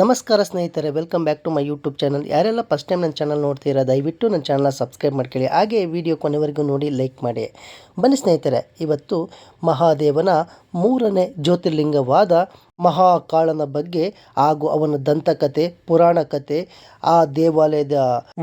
ನಮಸ್ಕಾರ ಸ್ನೇಹಿತರೆ welcome back to my YouTube channel ಯಾರೆಲ್ಲ ಫಸ್ಟ್ ಟೈಮ್ ನನ್ನ ಚಾನಲ್ ನೋಡ್ತೀರಾ, ದಯವಿಟ್ಟು ನನ್ನ ಚಾನಲ್ನ ಸಬ್ಸ್ಕ್ರೈಬ್ ಮಾಡ್ಕೊಳ್ಳಿ. ಹಾಗೆ ವಿಡಿಯೋ ಕೊನೆವರೆಗೂ ನೋಡಿ ಲೈಕ್ ಮಾಡಿ. ಬನ್ನಿ ಸ್ನೇಹಿತರೆ, ಇವತ್ತು ಮಹಾದೇವನ ಮೂರನೇ ಜ್ಯೋತಿರ್ಲಿಂಗವಾದ ಮಹಾಕಾಳನ ಬಗ್ಗೆ ಹಾಗೂ ಅವನ ದಂತಕತೆ, ಪುರಾಣ ಕತೆ, ಆ ದೇವಾಲಯದ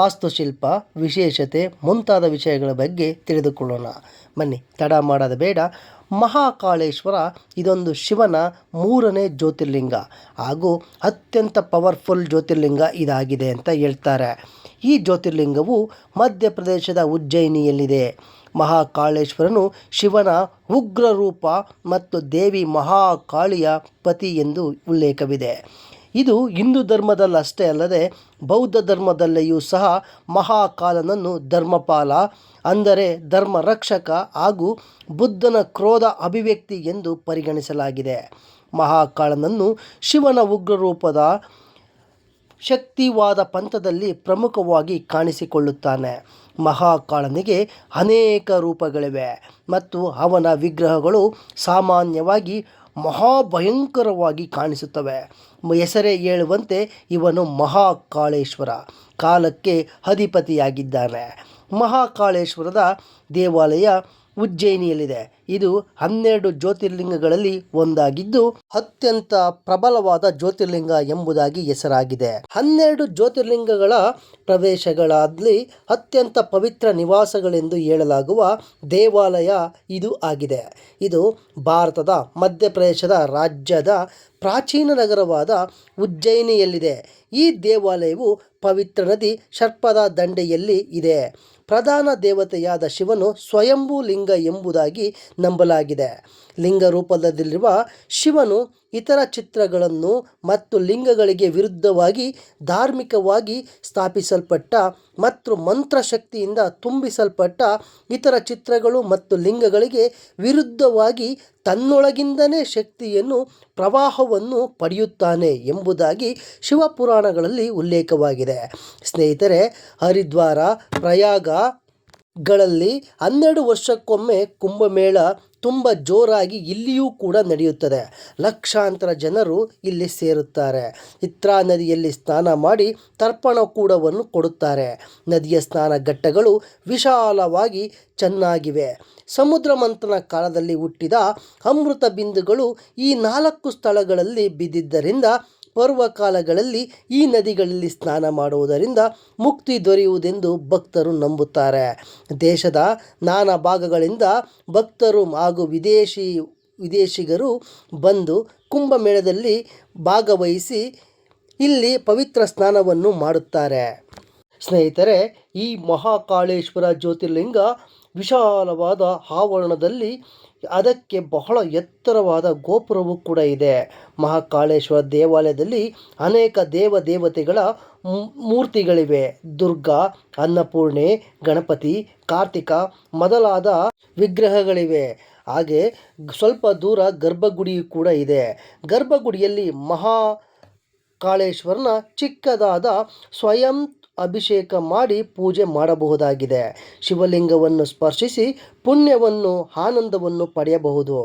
ವಾಸ್ತುಶಿಲ್ಪ, ವಿಶೇಷತೆ ಮುಂತಾದ ವಿಷಯಗಳ ಬಗ್ಗೆ ತಿಳಿದುಕೊಳ್ಳೋಣ. ಬನ್ನಿ, ತಡ ಮಾಡೋದು ಬೇಡ. ಮಹಾಕಾಳೇಶ್ವರ ಇದೊಂದು ಶಿವನ ಮೂರನೇ ಜ್ಯೋತಿರ್ಲಿಂಗ ಹಾಗೂ ಅತ್ಯಂತ ಪವರ್ಫುಲ್ ಜ್ಯೋತಿರ್ಲಿಂಗ ಇದಾಗಿದೆ ಅಂತ ಹೇಳ್ತಾರೆ. ಈ ಜ್ಯೋತಿರ್ಲಿಂಗವು ಮಧ್ಯಪ್ರದೇಶದ ಉಜ್ಜಯಿನಿಯಲ್ಲಿದೆ. ಮಹಾಕಾಳೇಶ್ವರನು ಶಿವನ ಉಗ್ರ ರೂಪ ಮತ್ತು ದೇವಿ ಮಹಾಕಾಳಿಯ ಪತಿ ಎಂದು ಉಲ್ಲೇಖವಿದೆ. ಇದು ಹಿಂದೂ ಧರ್ಮದಲ್ಲಷ್ಟೇ ಅಲ್ಲದೆ ಬೌದ್ಧ ಧರ್ಮದಲ್ಲಿಯೂ ಸಹ ಮಹಾಕಾಲನನ್ನು ಧರ್ಮಪಾಲ ಅಂದರೆ ಧರ್ಮ ರಕ್ಷಕ ಹಾಗೂ ಬುದ್ಧನ ಕ್ರೋಧ ಅಭಿವ್ಯಕ್ತಿ ಎಂದು ಪರಿಗಣಿಸಲಾಗಿದೆ. ಮಹಾಕಾಳನನ್ನು ಶಿವನ ಉಗ್ರ ರೂಪದ ಶಕ್ತಿವಾದ ಪಂಥದಲ್ಲಿ ಪ್ರಮುಖವಾಗಿ ಕಾಣಿಸಿಕೊಳ್ಳುತ್ತಾನೆ. ಮಹಾಕಾಳನಿಗೆ ಅನೇಕ ರೂಪಗಳಿವೆ ಮತ್ತು ಅವನ ವಿಗ್ರಹಗಳು ಸಾಮಾನ್ಯವಾಗಿ ಮಹಾಭಯಂಕರವಾಗಿ ಕಾಣಿಸುತ್ತವೆ. ಹೆಸರೇ ಹೇಳುವಂತೆ ಇವನು ಮಹಾಕಾಳೇಶ್ವರ. ಕಾಲಕ್ಕೆ ಅಧಿಪತಿಯಾಗಿದ್ದಾನೆ. ಮಹಾಕಾಳೇಶ್ವರದ ದೇವಾಲಯ ಉಜ್ಜಯಿನಿಯಲ್ಲಿದೆ. ಇದು ಹನ್ನೆರಡು ಜ್ಯೋತಿರ್ಲಿಂಗಗಳಲ್ಲಿ ಒಂದಾಗಿದ್ದು, ಅತ್ಯಂತ ಪ್ರಬಲವಾದ ಜ್ಯೋತಿರ್ಲಿಂಗ ಎಂಬುದಾಗಿ ಹೆಸರಾಗಿದೆ. ಹನ್ನೆರಡು ಜ್ಯೋತಿರ್ಲಿಂಗಗಳ ಪ್ರವೇಶಗಳಲ್ಲಿ ಅತ್ಯಂತ ಪವಿತ್ರ ನಿವಾಸಗಳೆಂದು ಹೇಳಲಾಗುವ ದೇವಾಲಯ ಇದು ಆಗಿದೆ. ಇದು ಭಾರತದ ಮಧ್ಯಪ್ರದೇಶದ ರಾಜ್ಯದ ಪ್ರಾಚೀನ ನಗರವಾದ ಉಜ್ಜಯಿನಿಯಲ್ಲಿದೆ. ಈ ದೇವಾಲಯವು ಪವಿತ್ರ ನದಿ ಸರ್ಪದ ದಂಡೆಯಲ್ಲಿ ಇದೆ. ಪ್ರಧಾನ ದೇವತೆಯಾದ ಶಿವನು ಸ್ವಯಂಭೂ ಲಿಂಗ ಎಂಬುದಾಗಿ ನಂಬಲಾಗಿದೆ. ಲಿಂಗ ರೂಪದಲ್ಲಿರುವ ಶಿವನು ಇತರ ಚಿತ್ರಗಳನ್ನು ಮತ್ತು ಲಿಂಗಗಳಿಗೆ ವಿರುದ್ಧವಾಗಿ ಧಾರ್ಮಿಕವಾಗಿ ಸ್ಥಾಪಿಸಲ್ಪಟ್ಟ ಮತ್ತು ಮಂತ್ರಶಕ್ತಿಯಿಂದ ತುಂಬಿಸಲ್ಪಟ್ಟ ಇತರ ಚಿತ್ರಗಳು ಮತ್ತು ಲಿಂಗಗಳಿಗೆ ವಿರುದ್ಧವಾಗಿ ತನ್ನೊಳಗಿಂದನೇ ಶಕ್ತಿಯನ್ನು, ಪ್ರವಾಹವನ್ನು ಪಡೆಯುತ್ತಾನೆ ಎಂಬುದಾಗಿ ಶಿವಪುರಾಣಗಳಲ್ಲಿ ಉಲ್ಲೇಖವಾಗಿದೆ. ಸ್ನೇಹಿತರೆ, ಹರಿದ್ವಾರ ಪ್ರಯಾಗ ಗಳಲ್ಲಿ ಹನ್ನೆರಡು ವರ್ಷಕ್ಕೊಮ್ಮೆ ಕುಂಭಮೇಳ ತುಂಬ ಜೋರಾಗಿ ಇಲ್ಲಿಯೂ ಕೂಡ ನಡೆಯುತ್ತದೆ. ಲಕ್ಷಾಂತರ ಜನರು ಇಲ್ಲಿ ಸೇರುತ್ತಾರೆ. ಚಿತ್ರಾ ನದಿಯಲ್ಲಿ ಸ್ನಾನ ಮಾಡಿ ತರ್ಪಣ ಕೂಡವನ್ನು ಕೊಡುತ್ತಾರೆ. ನದಿಯ ಸ್ನಾನ ಘಟ್ಟಗಳು ವಿಶಾಲವಾಗಿ ಚೆನ್ನಾಗಿವೆ. ಸಮುದ್ರ ಮಂಥನ ಕಾಲದಲ್ಲಿ ಹುಟ್ಟಿದ ಅಮೃತ ಬಿಂದುಗಳು ಈ ನಾಲ್ಕು ಸ್ಥಳಗಳಲ್ಲಿ ಬಿದ್ದಿದ್ದರಿಂದ ಪರ್ವಕಾಲಗಳಲ್ಲಿ ಈ ನದಿಗಳಲ್ಲಿ ಸ್ನಾನ ಮಾಡುವುದರಿಂದ ಮುಕ್ತಿ ದೊರೆಯುವುದೆಂದು ಭಕ್ತರು ನಂಬುತ್ತಾರೆ. ದೇಶದ ನಾನಾ ಭಾಗಗಳಿಂದ ಭಕ್ತರು ಹಾಗೂ ವಿದೇಶಿ, ವಿದೇಶಿಗರು ಬಂದು ಕುಂಭಮೇಳದಲ್ಲಿ ಭಾಗವಹಿಸಿ ಇಲ್ಲಿ ಪವಿತ್ರ ಸ್ನಾನವನ್ನು ಮಾಡುತ್ತಾರೆ. ಸ್ನೇಹಿತರೆ, ಈ ಮಹಾಕಾಳೇಶ್ವರ ಜ್ಯೋತಿರ್ಲಿಂಗ ವಿಶಾಲವಾದ ಆವರಣದಲ್ಲಿ ಅದಕ್ಕೆ ಬಹಳ ಎತ್ತರವಾದ ಗೋಪುರವೂ ಕೂಡ ಇದೆ. ಮಹಾಕಾಳೇಶ್ವರ ದೇವಾಲಯದಲ್ಲಿ ಅನೇಕ ದೇವ ದೇವತೆಗಳ ಮೂರ್ತಿಗಳಿವೆ. ದುರ್ಗಾ, ಅನ್ನಪೂರ್ಣೆ, ಗಣಪತಿ, ಕಾರ್ತಿಕ ಮೊದಲಾದ ವಿಗ್ರಹಗಳಿವೆ. ಹಾಗೆ ಸ್ವಲ್ಪ ದೂರ ಗರ್ಭಗುಡಿಯು ಕೂಡ ಇದೆ. ಗರ್ಭಗುಡಿಯಲ್ಲಿ ಮಹಾ ಕಾಳೇಶ್ವರನ ಚಿಕ್ಕದಾದ ಸ್ವಯಂ ಅಭಿಷೇಕ ಮಾಡಿ ಪೂಜೆ ಮಾಡಬಹುದಾಗಿದೆ. ಶಿವಲಿಂಗವನ್ನು ಸ್ಪರ್ಶಿಸಿ ಪುಣ್ಯವನ್ನು, ಆನಂದವನ್ನು ಪಡೆಯಬಹುದು.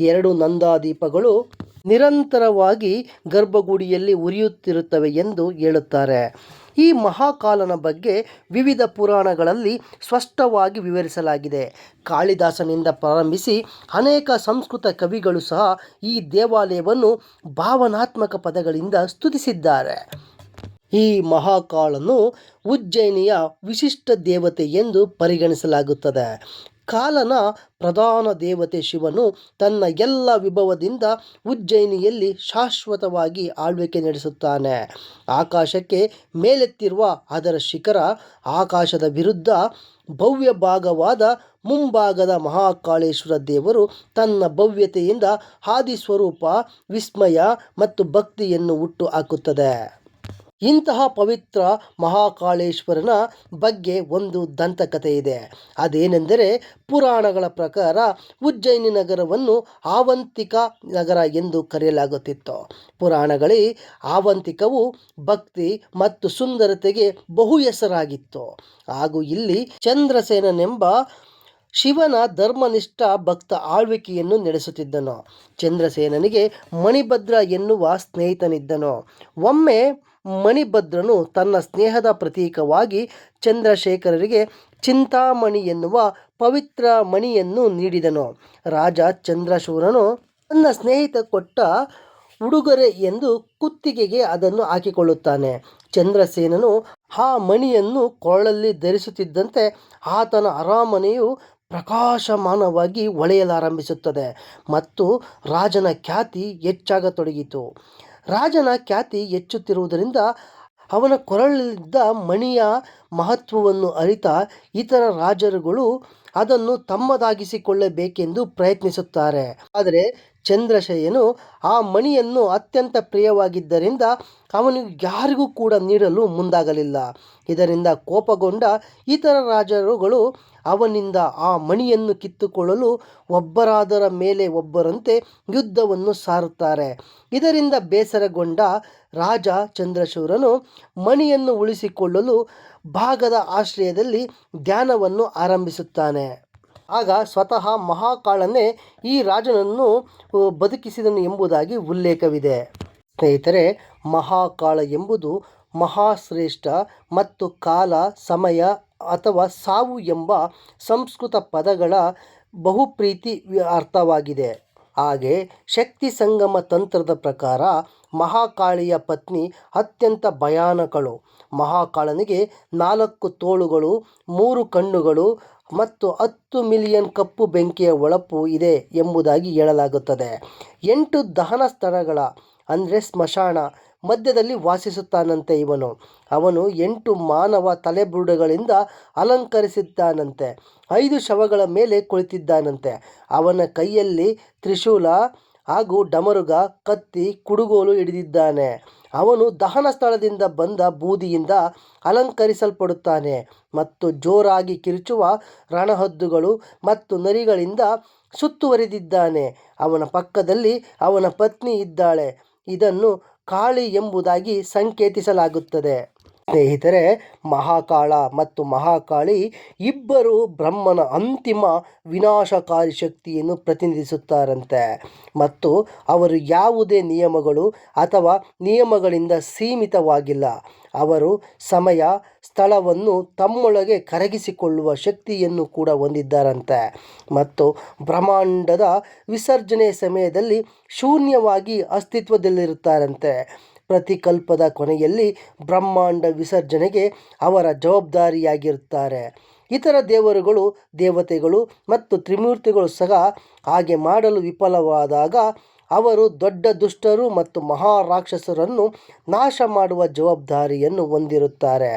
ಎರಡು ನಂದಾದೀಪಗಳು ನಿರಂತರವಾಗಿ ಗರ್ಭಗುಡಿಯಲ್ಲಿ ಉರಿಯುತ್ತಿರುತ್ತವೆ ಎಂದು ಹೇಳುತ್ತಾರೆ. ಈ ಮಹಾಕಾಲನ ಬಗ್ಗೆ ವಿವಿಧ ಪುರಾಣಗಳಲ್ಲಿ ಸ್ಪಷ್ಟವಾಗಿ ವಿವರಿಸಲಾಗಿದೆ. ಕಾಳಿದಾಸನಿಂದ ಪ್ರಾರಂಭಿಸಿ ಅನೇಕ ಸಂಸ್ಕೃತ ಕವಿಗಳು ಸಹ ಈ ದೇವಾಲಯವನ್ನು ಭಾವನಾತ್ಮಕ ಪದಗಳಿಂದ ಸ್ತುತಿಸಿದ್ದಾರೆ. ಈ ಮಹಾಕಾಳನ್ನು ಉಜ್ಜಯಿನಿಯ ವಿಶಿಷ್ಟ ದೇವತೆ ಎಂದು ಪರಿಗಣಿಸಲಾಗುತ್ತದೆ. ಕಾಲನ ಪ್ರಧಾನ ದೇವತೆ ಶಿವನು ತನ್ನ ಎಲ್ಲ ವಿಭವದಿಂದ ಉಜ್ಜಯಿನಿಯಲ್ಲಿ ಶಾಶ್ವತವಾಗಿ ಆಳ್ವಿಕೆ ನಡೆಸುತ್ತಾನೆ. ಆಕಾಶಕ್ಕೆ ಮೇಲೆತ್ತಿರುವ ಅದರ ಶಿಖರ ಆಕಾಶದ ವಿರುದ್ಧ ಭವ್ಯ ಭಾಗವಾದ ಮುಂಭಾಗದ ಮಹಾಕಾಳೇಶ್ವರ ದೇವರು ತನ್ನ ಭವ್ಯತೆಯಿಂದ ಆದಿಸ್ವರೂಪ ವಿಸ್ಮಯ ಮತ್ತು ಭಕ್ತಿಯನ್ನು ಹುಟ್ಟು ಹಾಕುತ್ತದೆ. ಇಂತಹ ಪವಿತ್ರ ಮಹಾಕಾಳೇಶ್ವರನ ಬಗ್ಗೆ ಒಂದು ದಂತಕಥೆ ಇದೆ ಅದೇನೆಂದರೆ ಪುರಾಣಗಳ ಪ್ರಕಾರ ಉಜ್ಜಯಿನಿ ನಗರವನ್ನು ಆವಂತಿಕ ನಗರ ಎಂದು ಕರೆಯಲಾಗುತ್ತಿತ್ತು. ಪುರಾಣಗಳಿ ಆವಂತಿಕವು ಭಕ್ತಿ ಮತ್ತು ಸುಂದರತೆಗೆ ಬಹು ಹೆಸರಾಗಿತ್ತು. ಹಾಗೂ ಇಲ್ಲಿ ಚಂದ್ರಸೇನನೆಂಬ ಶಿವನ ಧರ್ಮನಿಷ್ಠ ಭಕ್ತ ಆಳ್ವಿಕೆಯನ್ನು ನಡೆಸುತ್ತಿದ್ದನು. ಚಂದ್ರಸೇನನಿಗೆ ಮಣಿಭದ್ರ ಎನ್ನುವ ಸ್ನೇಹಿತನಿದ್ದನು. ಒಮ್ಮೆ ಮಣಿಭದ್ರನು ತನ್ನ ಸ್ನೇಹದ ಪ್ರತೀಕವಾಗಿ ಚಂದ್ರಶೇಖರರಿಗೆ ಚಿಂತಾಮಣಿ ಎನ್ನುವ ಪವಿತ್ರ ಮಣಿಯನ್ನು ನೀಡಿದನು. ರಾಜ ಚಂದ್ರಶೂರನು ತನ್ನ ಸ್ನೇಹಿತ ಕೊಟ್ಟ ಉಡುಗೊರೆ ಎಂದು ಕುತ್ತಿಗೆಗೆ ಅದನ್ನು ಹಾಕಿಕೊಳ್ಳುತ್ತಾನೆ. ಚಂದ್ರಸೇನನು ಆ ಮಣಿಯನ್ನು ಕೊರಳಲ್ಲಿ ಧರಿಸುತ್ತಿದ್ದಂತೆ ಆತನ ಅರಮನೆಯು ಪ್ರಕಾಶಮಾನವಾಗಿ ಹೊಳೆಯಲಾರಂಭಿಸುತ್ತದೆ ಮತ್ತು ರಾಜನ ಖ್ಯಾತಿ ಹೆಚ್ಚಾಗತೊಡಗಿತು. ರಾಜನ ಖ್ಯಾತಿ ಹೆಚ್ಚುತ್ತಿರುವುದರಿಂದ ಅವನ ಕೊರಳಲ್ಲಿದ್ದ ಮಣಿಯ ಮಹತ್ವವನ್ನು ಅರಿತ ಇತರ ರಾಜರುಗಳು ಅದನ್ನು ತಮ್ಮದಾಗಿಸಿಕೊಳ್ಳಬೇಕೆಂದು ಪ್ರಯತ್ನಿಸುತ್ತಾರೆ. ಆದರೆ ಚಂದ್ರಶೇಯನು ಆ ಮಣಿಯನ್ನು ಅತ್ಯಂತ ಪ್ರಿಯವಾಗಿದ್ದರಿಂದ ಅವನು ಯಾರಿಗೂ ಕೂಡ ನೀಡಲು ಮುಂದಾಗಲಿಲ್ಲ. ಇದರಿಂದ ಕೋಪಗೊಂಡ ಇತರ ರಾಜರುಗಳು ಅವನಿಂದ ಆ ಮಣಿಯನ್ನು ಕಿತ್ತುಕೊಳ್ಳಲು ಒಬ್ಬರಾದರ ಮೇಲೆ ಒಬ್ಬರಂತೆ ಯುದ್ಧವನ್ನು ಸಾರುತ್ತಾರೆ. ಇದರಿಂದ ಬೇಸರಗೊಂಡ ರಾಜ ಚಂದ್ರಶೂರನು ಮಣಿಯನ್ನು ಉಳಿಸಿಕೊಳ್ಳಲು ಭಾಗದ ಆಶ್ರಯದಲ್ಲಿ ಧ್ಯಾನವನ್ನು ಆರಂಭಿಸುತ್ತಾನೆ. ಆಗ ಸ್ವತಃ ಮಹಾಕಾಳನೇ ಈ ರಾಜನನ್ನು ಬದುಕಿಸಿದನು ಎಂಬುದಾಗಿ ಉಲ್ಲೇಖವಿದೆ. ಸ್ನೇಹಿತರೆ, ಮಹಾಕಾಳ ಎಂಬುದು ಮಹಾಶ್ರೇಷ್ಠ ಮತ್ತು ಕಾಲ, ಸಮಯ ಅಥವಾ ಸಾವು ಎಂಬ ಸಂಸ್ಕೃತ ಪದಗಳ ಬಹುಪ್ರೀತಿ ಅರ್ಥವಾಗಿದೆ. ಹಾಗೆ ಶಕ್ತಿ ಸಂಗಮ ತಂತ್ರದ ಪ್ರಕಾರ ಮಹಾಕಾಳಿಯ ಪತ್ನಿ ಅತ್ಯಂತ ಭಯಾನಕಳು. ಮಹಾಕಾಳನಿಗೆ ನಾಲ್ಕು ತೋಳುಗಳು, ಮೂರು ಕಣ್ಣುಗಳು ಮತ್ತು ಹತ್ತು ಮಿಲಿಯನ್ ಕಪ್ಪು ಬೆಂಕಿಯ ಒಳಪು ಇದೆ ಎಂಬುದಾಗಿ ಹೇಳಲಾಗುತ್ತದೆ. ಎಂಟು ದಹನ ಸ್ಥಳಗಳ, ಅಂದರೆ ಸ್ಮಶಾನ, ಮಧ್ಯದಲ್ಲಿ ವಾಸಿಸುತ್ತಾನಂತೆ ಇವನು. ಅವನು ಎಂಟು ಮಾನವ ತಲೆಬುರುಡೆಗಳಿಂದ ಅಲಂಕರಿಸಿದ್ದಾನಂತೆ. ಐದು ಶವಗಳ ಮೇಲೆ ಕುಳಿತಿದ್ದಾನಂತೆ. ಅವನ ಕೈಯಲ್ಲಿ ತ್ರಿಶೂಲ ಹಾಗೂ ಡಮರುಗ, ಕತ್ತಿ, ಕುಡುಗೋಲು ಹಿಡಿದಿದ್ದಾನೆ. ಅವನು ದಹನ ಸ್ಥಳದಿಂದ ಬಂದ ಬೂದಿಯಿಂದ ಅಲಂಕರಿಸಲ್ಪಡುತ್ತಾನೆ ಮತ್ತು ಜೋರಾಗಿ ಕಿರುಚುವ ರಣಹದ್ದುಗಳು ಮತ್ತು ನರಿಗಳಿಂದ ಸುತ್ತುವರಿದಿದ್ದಾನೆ. ಅವನ ಪಕ್ಕದಲ್ಲಿ ಅವನ ಪತ್ನಿ ಇದ್ದಾಳೆ. ಇದನ್ನು ಕಾಳಿ ಎಂಬುದಾಗಿ ಸಂಕೇತಿಸಲಾಗುತ್ತದೆ. ಸ್ನೇಹಿತರೆ, ಮಹಾಕಾಳ ಮತ್ತು ಮಹಾಕಾಳಿ ಇಬ್ಬರು ಬ್ರಹ್ಮನ ಅಂತಿಮ ವಿನಾಶಕಾರಿ ಶಕ್ತಿಯನ್ನು ಪ್ರತಿನಿಧಿಸುತ್ತಾರಂತೆ. ಮತ್ತು ಅವರು ಯಾವುದೇ ನಿಯಮಗಳು ಅಥವಾ ನಿಯಮಗಳಿಂದ ಸೀಮಿತವಾಗಿಲ್ಲ. ಅವರು ಸಮಯ, ಸ್ಥಳವನ್ನು ತಮ್ಮೊಳಗೆ ಕರಗಿಸಿಕೊಳ್ಳುವ ಶಕ್ತಿಯನ್ನು ಕೂಡ ಹೊಂದಿದ್ದಾರಂತೆ. ಮತ್ತು ಬ್ರಹ್ಮಾಂಡದ ವಿಸರ್ಜನೆ ಸಮಯದಲ್ಲಿ ಶೂನ್ಯವಾಗಿ ಅಸ್ತಿತ್ವದಲ್ಲಿರುತ್ತಾರಂತೆ. ಪ್ರತಿಕಲ್ಪದ ಕೊನೆಯಲ್ಲಿ ಬ್ರಹ್ಮಾಂಡ ವಿಸರ್ಜನೆಗೆ ಅವರ ಜವಾಬ್ದಾರಿಯಾಗಿರುತ್ತಾರೆ. ಇತರ ದೇವರುಗಳು, ದೇವತೆಗಳು ಮತ್ತು ತ್ರಿಮೂರ್ತಿಗಳು ಸಹ ಹಾಗೆ ಮಾಡಲು ವಿಫಲವಾದಾಗ ಅವರು ದೊಡ್ಡ ದುಷ್ಟರು ಮತ್ತು ಮಹಾರಾಕ್ಷಸರನ್ನು ನಾಶ ಮಾಡುವ ಜವಾಬ್ದಾರಿಯನ್ನು ಹೊಂದಿರುತ್ತಾರೆ.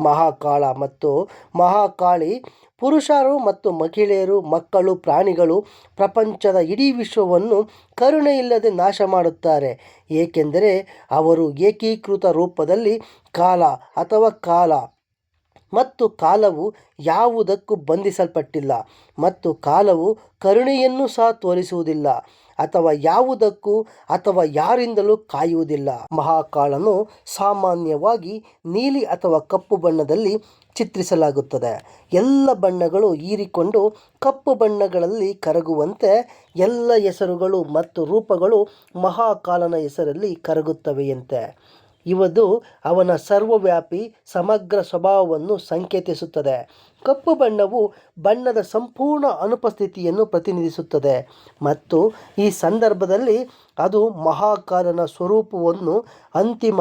ಮಹಾಕಾಳ ಮತ್ತು ಮಹಾಕಾಳಿ ಪುರುಷರು ಮತ್ತು ಮಹಿಳೆಯರು, ಮಕ್ಕಳು, ಪ್ರಾಣಿಗಳು ಪ್ರಪಂಚದ ಇಡೀ ವಿಶ್ವವನ್ನು ಕರುಣೆಯಿಲ್ಲದೆ ನಾಶ ಮಾಡುತ್ತಾರೆ ಏಕೆಂದರೆ ಅವರು ಏಕೀಕೃತ ರೂಪದಲ್ಲಿ ಕಾಲ ಅಥವಾ ಕಾಲ ಮತ್ತು ಕಾಲವು ಯಾವುದಕ್ಕೂ ಬಂಧಿಸಲ್ಪಟ್ಟಿಲ್ಲ ಮತ್ತು ಕಾಲವು ಕರುಣೆಯನ್ನು ಸಹ ತೋರಿಸುವುದಿಲ್ಲ ಅಥವಾ ಯಾವುದಕ್ಕೂ ಅಥವಾ ಯಾರಿಂದಲೂ ಕಾಯುವುದಿಲ್ಲ. ಮಹಾಕಾಳನು ಸಾಮಾನ್ಯವಾಗಿ ನೀಲಿ ಅಥವಾ ಕಪ್ಪು ಬಣ್ಣದಲ್ಲಿ ಚಿತ್ರಿಸಲಾಗುತ್ತದೆ. ಎಲ್ಲ ಬಣ್ಣಗಳು ಹೀರಿಕೊಂಡು ಕಪ್ಪು ಬಣ್ಣಗಳಲ್ಲಿ ಕರಗುವಂತೆ ಎಲ್ಲ ಹೆಸರುಗಳು ಮತ್ತು ರೂಪಗಳು ಮಹಾಕಾಲನ ಹೆಸರಲ್ಲಿ ಕರಗುತ್ತವೆಯಂತೆ. ಇವದು ಅವನ ಸರ್ವವ್ಯಾಪಿ ಸಮಗ್ರ ಸ್ವಭಾವವನ್ನು ಸಂಕೇತಿಸುತ್ತದೆ. ಕಪ್ಪು ಬಣ್ಣವು ಬಣ್ಣದ ಸಂಪೂರ್ಣ ಅನುಪಸ್ಥಿತಿಯನ್ನು ಪ್ರತಿನಿಧಿಸುತ್ತದೆ ಮತ್ತು ಈ ಸಂದರ್ಭದಲ್ಲಿ ಅದು ಮಹಾಕಾಲನ ಸ್ವರೂಪವನ್ನು ಅಂತಿಮ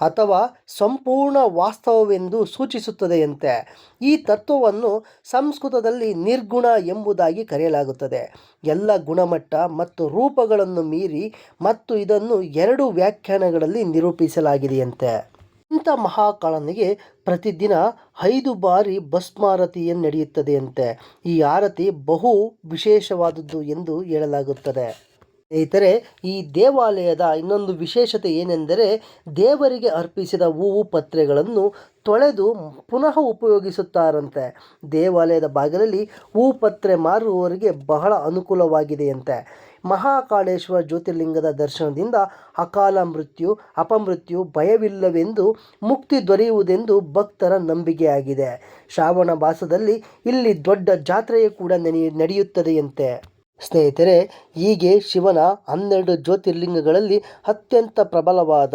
ಅಥವಾ ಸಂಪೂರ್ಣ ವಾಸ್ತವವೆಂದು ಸೂಚಿಸುತ್ತದೆಯಂತೆ. ಈ ತತ್ವವನ್ನು ಸಂಸ್ಕೃತದಲ್ಲಿ ನಿರ್ಗುಣ ಎಂಬುದಾಗಿ ಕರೆಯಲಾಗುತ್ತದೆ. ಎಲ್ಲ ಗುಣಮಟ್ಟ ಮತ್ತು ರೂಪಗಳನ್ನು ಮೀರಿ ಮತ್ತು ಇದನ್ನು ಎರಡು ವ್ಯಾಖ್ಯಾನಗಳಲ್ಲಿ ನಿರೂಪಿಸಲಾಗಿದೆಯಂತೆ. ಇಂಥ ಮಹಾಕಾಳನಿಗೆ ಪ್ರತಿದಿನ ಐದು ಬಾರಿ ಭಸ್ಮಾರತಿಯನ್ನು ನಡೆಯುತ್ತದೆಯಂತೆ. ಈ ಆರತಿ ಬಹು ವಿಶೇಷವಾದದ್ದು ಎಂದು ಹೇಳಲಾಗುತ್ತದೆ. ಸ್ನೇಹಿತರೆ, ಈ ದೇವಾಲಯದ ಇನ್ನೊಂದು ವಿಶೇಷತೆ ಏನೆಂದರೆ ದೇವರಿಗೆ ಅರ್ಪಿಸಿದ ಹೂವು ಪತ್ರೆಗಳನ್ನು ತೊಳೆದು ಪುನಃ ಉಪಯೋಗಿಸುತ್ತಾರಂತೆ. ದೇವಾಲಯದ ಭಾಗದಲ್ಲಿ ಹೂ ಪತ್ರೆ ಮಾರುವವರಿಗೆ ಬಹಳ ಅನುಕೂಲವಾಗಿದೆಯಂತೆ. ಮಹಾಕಾಳೇಶ್ವರ ಜ್ಯೋತಿರ್ಲಿಂಗದ ದರ್ಶನದಿಂದ ಅಕಾಲ ಮೃತ್ಯು, ಅಪಮೃತ್ಯು ಭಯವಿಲ್ಲವೆಂದು ಮುಕ್ತಿ ದೊರೆಯುವುದೆಂದು ಭಕ್ತರ ನಂಬಿಕೆಯಾಗಿದೆ. ಶ್ರಾವಣ ಮಾಸದಲ್ಲಿ ಇಲ್ಲಿ ದೊಡ್ಡ ಜಾತ್ರೆಯು ಕೂಡ ನಡೆಯುತ್ತದೆಯಂತೆ. ಸ್ನೇಹಿತರೆ, ಹೀಗೆ ಶಿವನ ಹನ್ನೆರಡು ಜ್ಯೋತಿರ್ಲಿಂಗಗಳಲ್ಲಿ ಅತ್ಯಂತ ಪ್ರಬಲವಾದ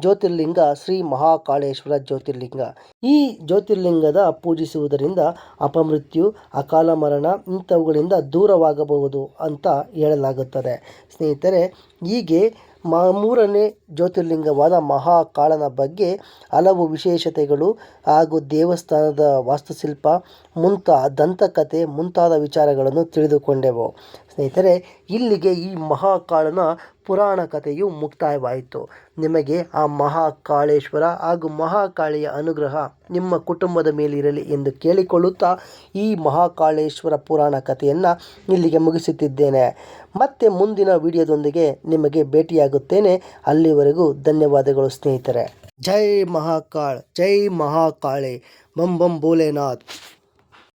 ಜ್ಯೋತಿರ್ಲಿಂಗ ಶ್ರೀ ಮಹಾಕಾಳೇಶ್ವರ ಜ್ಯೋತಿರ್ಲಿಂಗ. ಈ ಜ್ಯೋತಿರ್ಲಿಂಗದ ಪೂಜಿಸುವುದರಿಂದ ಅಪಮೃತ್ಯು, ಅಕಾಲ ಮರಣ ಇಂಥವುಗಳಿಂದ ದೂರವಾಗಬಹುದು ಅಂತ ಹೇಳಲಾಗುತ್ತದೆ. ಸ್ನೇಹಿತರೆ, ಹೀಗೆ ಮ ಮೂರನೇ ಜ್ಯೋತಿರ್ಲಿಂಗವಾದ ಮಹಾಕಾಳನ ಬಗ್ಗೆ ಹಲವು ವಿಶೇಷತೆಗಳು ಹಾಗೂ ದೇವಸ್ಥಾನದ ವಾಸ್ತುಶಿಲ್ಪ, ಮುಂತಾ ದಂತಕತೆ ಮುಂತಾದ ವಿಚಾರಗಳನ್ನು ತಿಳಿದುಕೊಂಡೆವು. ಸ್ನೇಹಿತರೆ, ಇಲ್ಲಿಗೆ ಈ ಮಹಾಕಾಳನ ಪುರಾಣ ಕಥೆಯು ಮುಕ್ತಾಯವಾಯಿತು. ನಿಮಗೆ ಆ ಮಹಾಕಾಳೇಶ್ವರ ಹಾಗೂ ಮಹಾಕಾಳಿಯ ಅನುಗ್ರಹ ನಿಮ್ಮ ಕುಟುಂಬದ ಮೇಲಿರಲಿ ಎಂದು ಕೇಳಿಕೊಳ್ಳುತ್ತಾ ಈ ಮಹಾಕಾಳೇಶ್ವರ ಪುರಾಣ ಕಥೆಯನ್ನು ಇಲ್ಲಿಗೆ ಮುಗಿಸುತ್ತಿದ್ದೇನೆ. ಮತ್ತೆ ಮುಂದಿನ ವಿಡಿಯೋದೊಂದಿಗೆ ನಿಮಗೆ ಭೇಟಿಯಾಗುತ್ತೇನೆ. ಅಲ್ಲಿವರೆಗೂ ಧನ್ಯವಾದಗಳು ಸ್ನೇಹಿತರೆ. ಜೈ ಮಹಾಕಾಳ್, ಜೈ ಮಹಾಕಾಳೆ. ಬಂ ಬಂ ಭೋಲೆನಾಥ್.